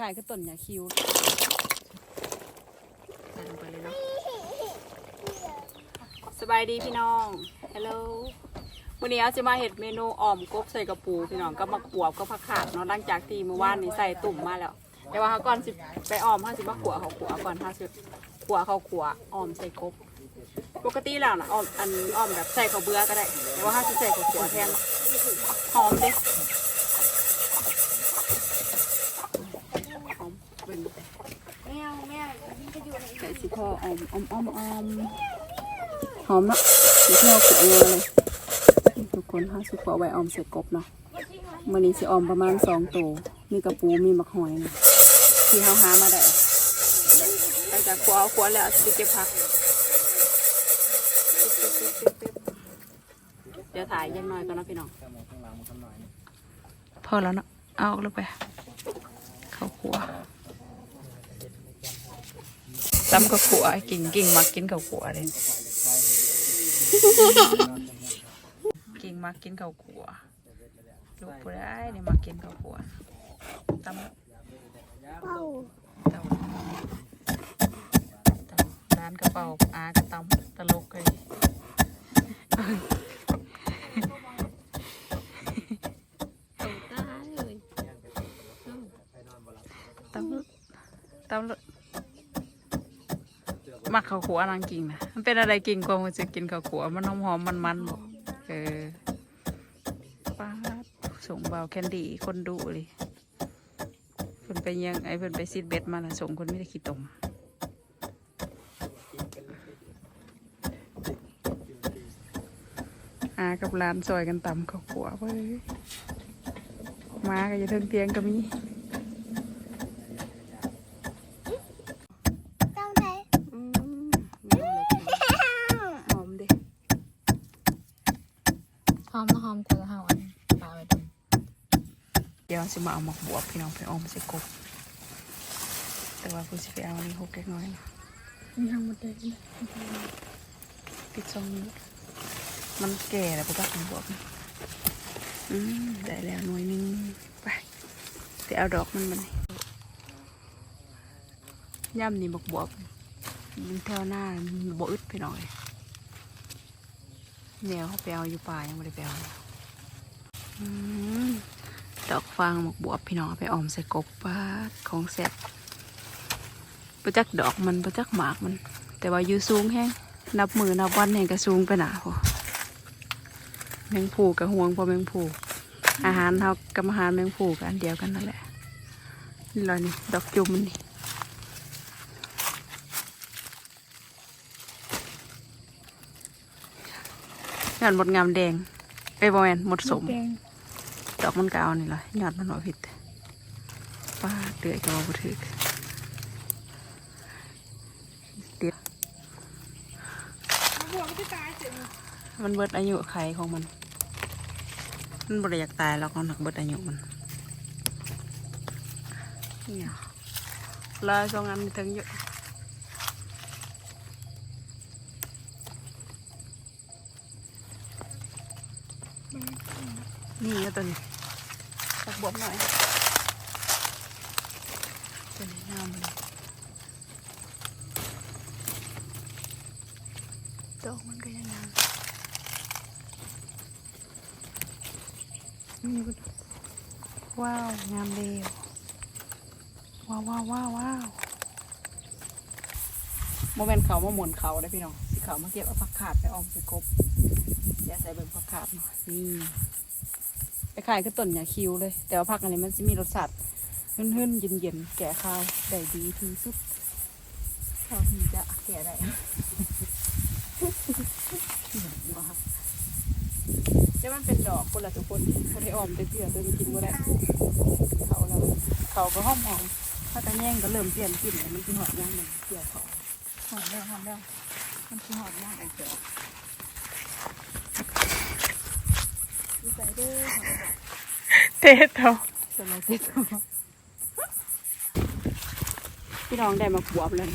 ล้ายๆคือต้นหญ้าคิวใส่ลงไปเลยเนาะสบายดีพี่น้องฮัลโหลวันนี้อาจะมาเห็ดเมนูอ่อมกบใส่กระปูพี่น้องก็มาขวบก็ผักขาดเนาะหลังจากที่เมื่อวานนี้ใส่ตุ่มมาแล้วแต่ว่าเขาก่อนสิไปอ่อมเขาสิมาขวเขาขวก่อนเขาสิขวเขาขวอ่อมใส่กบปกติแล้วนะอ่อมอันอ่อมแบบใส่ข้าวเบื่อก็ได้แต่ว่าถ้าจะใส่ข้าวขัวแทนหอมเด้หอมเป็น แมวแมวมันจะอยู่ใน ใส่สิพ่ อมอมอมหอมเนาะเดี๋ยวพ่อขัวงาเลยทุกคนห้าสิขัวไว้ออมใส่กบเนาะมันนี้สิออมประมาณสองตัวมีกระปูมีมะหอยนะที่เขาหามาได้หลังจากขัวาขัวแล้วสิเก็บผักเดี๋ยวถ่ายยังน้อยก่อนนะพี่น้องพอแล้วเนาะเอาออกแล้วไป เข้าครัว ตำกับขัวกิ่งกิ่งมักกินกับขัวเลยกิ่งมักกินกับขัวลูกผู้ได้นี่มักกินกับขัวตำเป้าเต่าเต่าร้านกระเป๋าอากระตำตลกเลย ตาเลย ตำตำเลยมัก ข้าวขัวนางกิ่งนะมันเป็นอะไรกิ่งกว่ามันจะกินข้าวขัวมันหอมหอมมันมันๆบอกเออป้าดส่งเบาแคนดี้คนดูเลยเพิ่นไปยังไอ้เพิ่นไปซีดเบ็ดมาละส่งคนไม่ได้ขี้ตมอากับร้านซอยกันตำข้าวขัวเว้ยมาก็อย่าเทิงเตียงก็มี เจ้าไหน อืมหอมดิ หอมหอมกว่าเฮาอันปลาไปดู เดี๋ ยวสิมาเอาหมกบวบพี่น้องไปออมใส่กบแต่ว่าคุณสิไปเอาอันี่หกเล็กน้อยนะมันทำหมดเลยปิดซองนี้มันแก่แล้วปะจ๊ะคุณบวบนะอืมได้แล้วหน่วยนึงไปไปเอาดอกมันมาเลยย่ำนี่หมกบวบมันแถวหน้าบ่อึดไปหน่อยแนวเขาไปเอาอยู่ป่ายังไม่ได้ไปเอาอืม ดอกฟางหมกบวบพี่น้องไปออมใส่กบปาดของแซ่บประจักดอกมันประจักหมากมัน แต่ว่าอยู่สูงแห้งนับมือนับวันแห่งกระสูงไปหนาพอแมงผูกับห่วงพอแมงผูอาหารเขากับอาหารแมงผูกันอันเดียวกันนั่นแหละนี่เลยนี่ดอกจุ่มนี่งานหมดงามแดงไปบอแมนหมดสมแดงดอกมันกาวนี่แหละยอดมันว่าผิดป้าเดือยก็ว่าบ่ถึกเด็ดมันเบิดอายุไขของมัน มันบ่ได้อยากตายแล้วก็หนักเบิดอายุมันเนี่ยลายสองอันมีทั้งเยอะ นี่ก็ตัวนี้ตักบวบหน่อย ตัวนี้งามเลยดอกมันก็ยังงามนี่ก็ว้าว งามเร็วว้าวว้าวว้าวว้าวโมเมนต์เขามาหมุนเขาได้อพี่น้องสิเขามาเก็บเอาผักขาดไปออมใส่กบเดี๋ยวใส่เบิ่งผักขาดหน่อยนี่ค ล้ายๆก็ต้นหญ้าคิวเลย แต่ว่าผักอันนี้มันจะมีรสชาติหืนๆเย็นๆแก่ข้าวได้ดีที่สุดเท่าที่จะแก่ได้จะมันเป็นดอกคนละทุกคนเขาได้ออมได้เปรี้ยวตัวนี้กินบ่ได้เขาแล้วเขาก็หอมหอมถ้าตะแย่งก็เริ่มเปลี่ยนกลิ่นแล้วมันคือหอมย่างมันเปรี้ยวเขาหอมแล้วหอมแล้วมันคือหอมย่างไอ้เปรี้ยวดี ใจเด้อหอมเตะเท่าสมาธิพี่น้องได้มาขวบเลย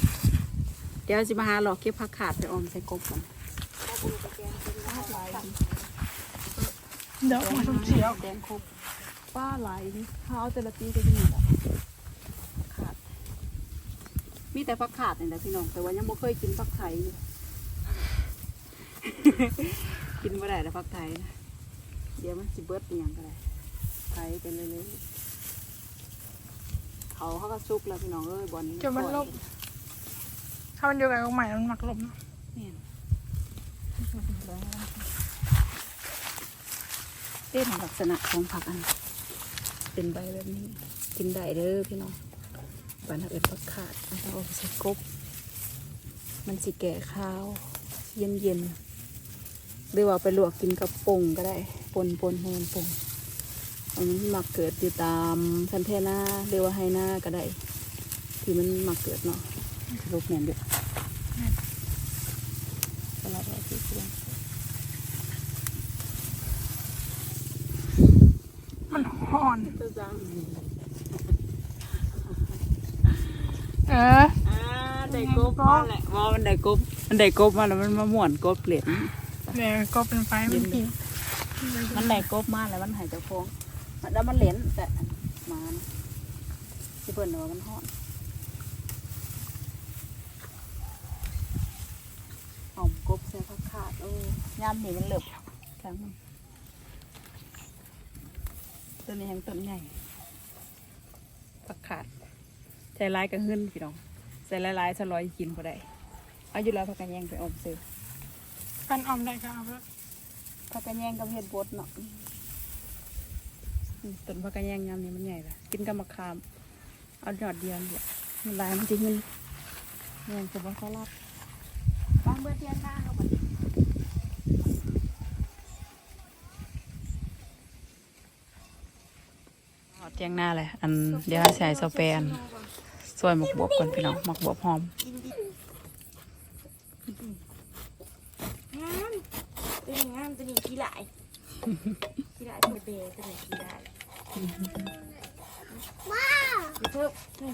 เดี๋ยวสิมาหาหลอกเก็บผักขาดไปออมใส่กบกันดอกมันต้องเสียวแดงครบป้าไหลนี่เขาเอาแต่ละปีก็จะมีแบบมีแต่ผักขาดนี่แหละพี่น้อง แต่ว่ายังบ่เคยกินผักไทยอยู่กินบ่ได้แต่ผักไทยนะ เดี๋ยวมันสิเบิดอหย่างก็ได้ไทยเป็นเลยเลยๆเขาเขาก็ซุกแล้วพี่น้องเอ้ยบอลจนมันลบ ถ้ามันอยู่กับกองใหม่มันหมักลมเนอะเนี่ยเต้นลักษณะของผักอัน เป็นใบแบบนี้ กินได้เด้อพี่น้องบานเอิญผักขาดแล้วก็เอาไปใส่กบ มันสิแก่ข้าว เย็นเย็นๆหรือว่าไปลวกกินกับป่งก็ได้ ปนปนโฮนป่งอันนี้มักเกิดอยู่ตามคันเทน่าหรือว่าไฮน่าก็ได้ ที่มันมักเกิดเนาะรูปแหนมเด็ดอะไรแบบที่เพื่อนมันห่อนตัวจังเอออ่าได้กบมาแหละว่ามันได้กบมันได้กบมาแล้วมันมาหม่วนกบเปลี่ยนเดี๋ยวก็เป็นไฟมันกิน มันได้กบมาแล้วมันหายใจฟองแล้วมันเหลนแต่มาที่เพิ่นว่ามันฮ้อนหอมกบใส่ผักขาดโอ้ยามนี่มันเหลือบครั้งมันต้นนี้แห้งต้นใหญ่ผักขาดใส่ลายกระหึ่นพี่น้องใส่ลายๆสลอยกินพอได้เอาอยู่แล้วผักกันแยงไปอมซื้อกันออมได้ก็เอาไป ผักกระแยงกับเห็ดบดเนาะอืมต้นผักกระแยงยามนี้มันใหญ่ละกินกับมะขาม เอาหยอดเดียวนี่แหละมันลายมันจะขึ้นแยงกับว่าเขาลับวางเบื่อเทียนหน้าเขาไปเอาเทียงหน้าเลยอันเดี๋ยวให้ใส่สเปรย์อันสวยหมกบวบก่อนพี่น้องหมกบวบหอม งามตัวนี้งามตัวนี้ขี้หลาย ขี้หลายตัวเบย์ตัวนี้ขี้หลาเพิ่ม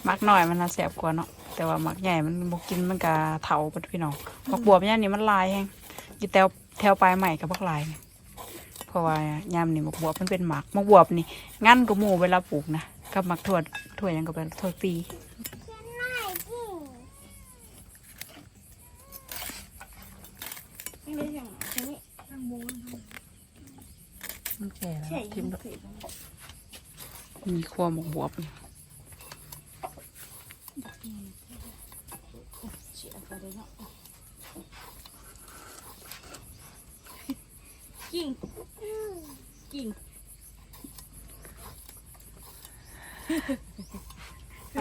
มักหน่อยมันน่าแสบกว่าเนาะแต่ว่ามักใหญ่มันบกินมันกะเถาปะพี่น้องมักบวบย่ามนี่มันลายแฮงอยู่แถวแถวปลายใหม่กับบักลายเนี่ยเพราะว่ายามนี่มักบวบมันเป็นหมักมักบวบนี่งั้นก็หมูเวลาปลูกนะกับมักถั่วถั่วยังก็เป็นถั่วตี นี่ไม่ใช่หรอใช่ไหม มันแก่แล้วใช่ทิมไหมมีขั้วหมกบวบนี่เฉียบไปเลยเนาะกิ่งกิ่ง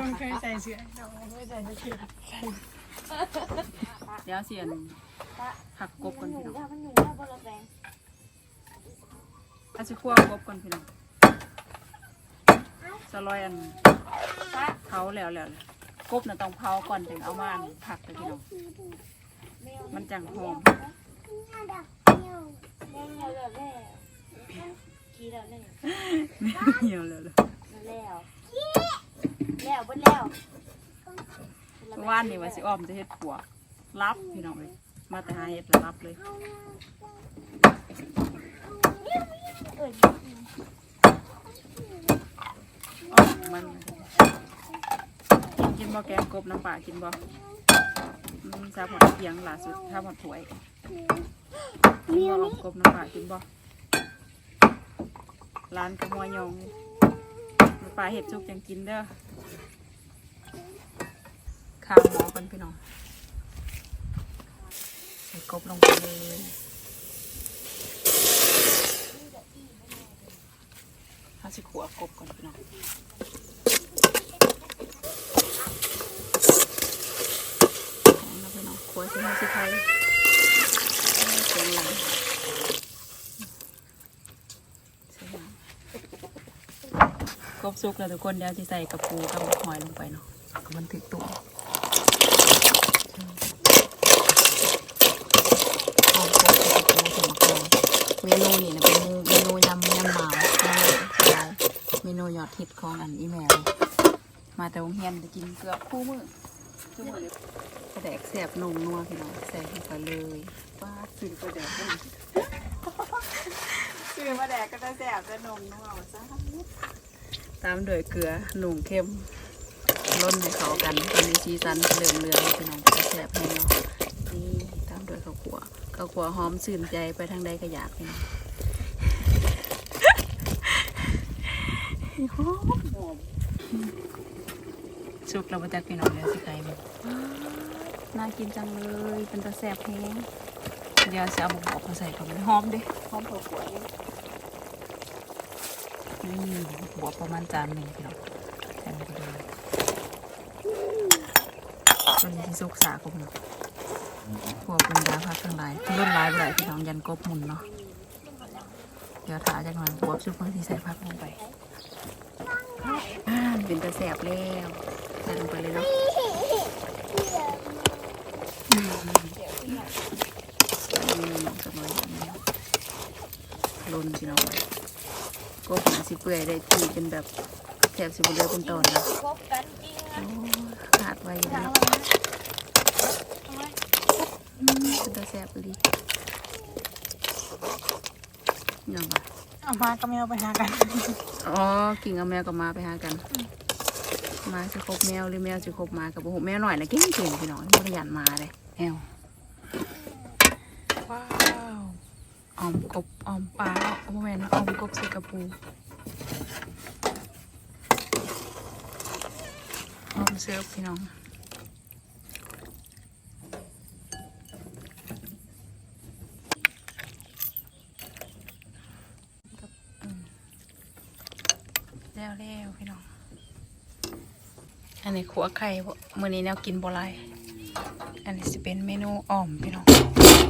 มันเคยใส่เสื้อเราไม่ใส่เสื้อเดี๋ยวเสียนหักกบมักันนหนูพี่น้อง อาสิขั้วกบกันพี่น้องสลอยอันเผาแล้วแล้วเลยกบน่ะต้องเผาก่อนถึงเอามาอันผักเลยพี่น้องมันจังหอมแม่แล้วแล้วแล้วขี้แล้วเนี่ยเหี่ยวแล้วเลยแล้วแล้วบนแล้วว่านนี่ว่าสิอ้อมจะเฮ็ดปัวกรับพี่น้องเลยมาแต่หาเฮ็ดแล้วรับเลย เอ้ยอ้อมันกินกินบ่แกงกบน้ำปลากินบ่อืมซาพอดเพียงล่าสุดซาพอดถวยกินบ่ออมกบน้ำปลากินบ่ร้านกระมวยยองน้ำปลาเห็ดจุกยังกินเด้อข้าวหมอกันพี่น้องใส่กบลงไปเลย ถ้าสิขัวกบก่อนพี่น้องของเราไปเนาะครัวที่เราสิไทยเสียงหลังเสียงหลังกบซุกแล้วทุกคนเดี๋ยวจะใส่กระปูกับหอยลงไปเนาะก็มันถึกตัวหอมกบกับกระปูถึงตัวเมนูนี่นะเป็นเมนูยำยำหมาเมนูยอดฮิตของอันอีแมวมา แต่โรงเรียนจะกินเกือบคู่มือคู่มือเลยกระแดกแสบนงนัวพี่น้องใส่ลงไปเลยป้าดซื้อกระแดกก็ซื้อมาแดกก็จะแสบจะนงนัวซะตามด้วยเกลือหนุ่งเข้มล้นให้เขากันตอนนี้ซีซันเหลืองเหลืองพี่น้องก็แสบให้เนาะนี่ตามด้วยข้าวขัวข้าวขัวหอมสื่นใจไปทางใดก็อยากพี่น้องหอม หอมสุกเราประจักพี่น้องแล้วสิใครมันน่ากินจังเลยเป็นตะแสบแห้งเดี๋ยวจะเอาบุกบอกมาใส่กับมันหอมเดิหอมข้าวขัวนี่นี่บวกประมาณจานหนึ่งพี่น้องใส่ลงไปเลยตัวนี้ที่สุกสากับมันพวกบรรดาพักทั้งหลายรุ่นหลายไปหลายพี่น้องยันกบหมุนเนาะเดี๋ยวถ่าจากหน่อยบวบชุบเพื่อที่ใส่พักลงไปอ่าเป็นตะแสบแล้วใส่ลงไปเลยเนาะอืมสักหน่อยนี้ลนพี่น้องกบหาสิเปื่อยได้ที่เป็นแบบแถบสิบเรือเป็นตอนนะพบกันจริงนะโอ้ขาดไว้อยู่แล้วเนาะอืมเป็นตะแสบเลยยังไงเอามาก็ไม่เอาไปหากัน อ๋อ กิ่งเอาแมวกับหมาไปหากันห มาจะคบแมวหรือแมวจะคบมากับโอ้โหแมวหน่อยนะเก่งเก่งพี่น้องไม่ได้ยันมาเลยแอวว้าวออมกบออมปลาโอ้แม่นออมกบใส่กระปูออมเสิร์ฟพี่น้องแล้วแล้วพี่น้อง อันนี้ขัวไข่บ่มื้อนี้แนวกินบ่หลายอันนี้สิเป็นเมนูอ่อมพี่น้อง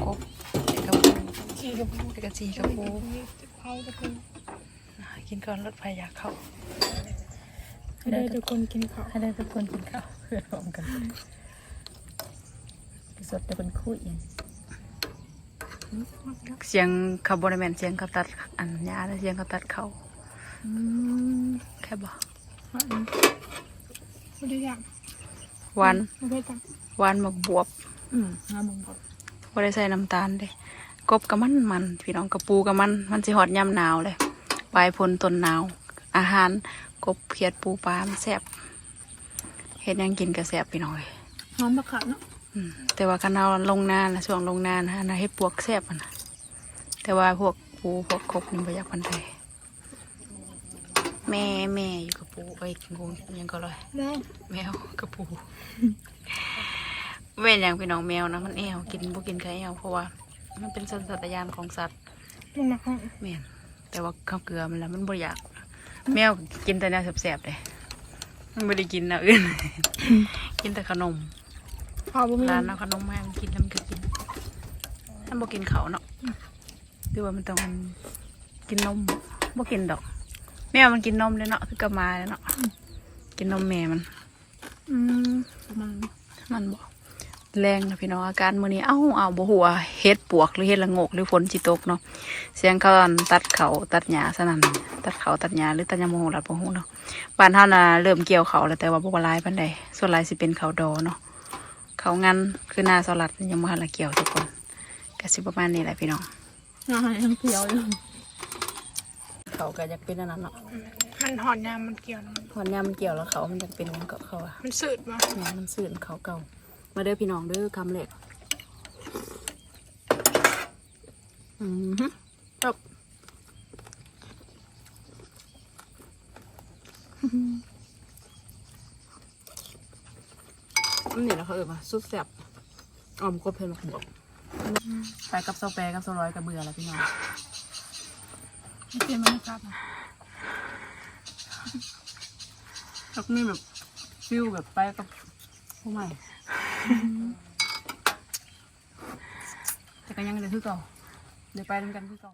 กบใส่กระปูขี่กับพูใส่กระจีกระปูเขากับพูกินก่อนรถไฟอยากเข้าให้ได้ทุกคนกินข้าวให้ได้ทุกคนกินข้าวเพื่อพร้อมกันสดแต่เป็นคู่เอียนเสียงเขาบริแมนเสียงเขาตัดอันยาแล้วเสียงเขาตัดเขาอืมแค่บอก ไม่ได้อยากหวานไม่ได้ตังหวานหมักบวบอืมน้ำมึงก่อนบ่ได้ใส่น้ำตาลเด้กบกับมันมัน พี่น้องกระปูกับมัน มันสิฮอดยามหนาวเลยปลายพลต้นหนาว อาหารกบเขียดปูปลามันแซ่บเฮ็ดหยังกินก็แซ่บพี่น้องเอ้ยหอมมะขามเนาะอืมแต่ว่าคันเอาลงนานนะช่วงลงนานนะอันนะให้ปวกแซ่บอะนะแต่ว่าพวกปูพวกกบนี่บ่อยากพันไทย แม่แม่อยู่กับปูไอ้ยงูยังก็เลยแล้วแมวกับปูแม่นอย่างพี่น้องแมวนะมันแอวกินบ่กินไก่แอวเพราะว่ามันเป็นสัญชาตญาณของสัตว์มันหนักห้องแม่นแต่ว่าข้าวเกลือมันแล้วมันบ่อยาก แมวกินแต่แนวแสบๆเลยมันไม่ได้กินแนวอื่น กินแต่ขนมพอบ่มีร้านเอาขนมมาให้มันกินแล้วมันก็กินมันบ่กินเขาวเนาะหรือว่ามันต้องกินนมบ่กินดอก แมวมันกินนมเลยเนาะคือกระมาเลยเนาะกินนมแม่มัน อืมมันมันบอกแรงนะพี่น้องอาการมื้อนี้เอ้าเอาบ่หัวาเฮ็ดปวกหรือเฮ็ดละโงกหรือฝนสิตกเนาะเสียงเขาอั่นตัดเขาตัดหญ้าซะนั่นตัดเขาตัดหญ้าหรือตัดหญ้าโมโหลัดบ่ฮู้เนาะบ้านเฮาน่ะเริ่มเกี่ยวเขาแล้วแต่ว่าบ่ว่าหลายปานใดส่วนหลายสิเป็นเขาดอเนาะเขางันคือหน้าสลัดยังบ่ทันละเกี่ยวทุกคนก็สิประมาณนี้แหละพี่น้องอาหารทั้งเขียวอยู่ เขาก็อยากเป็นอันนั้นเนาะมันหอนยามมันเกี่ยวนะมันหอนยามมันเกี่ยวแล้วเขามันอยากเป็นหยังก็เขาอะมันสืดมาแม่มันสื่นเขาเก่า มาเด้อพี่น้องเด้อคำเล็กอืมฮึจบอันนี้แหละเขาเอ่ยมาสุดแซ่บออมกบเพลนบวกไปกับโซแปรกับโซร้อยกับเบื่อแล้วพี่น้อง ไม่เปลี่ยนมันครับแล้วก็มีแบบฟิลแบบไปกับผู้ใหม่ แต่ก็ยังเดี๋ยวคือเก่าเดี๋ยวไปด้วยกันคือเก่า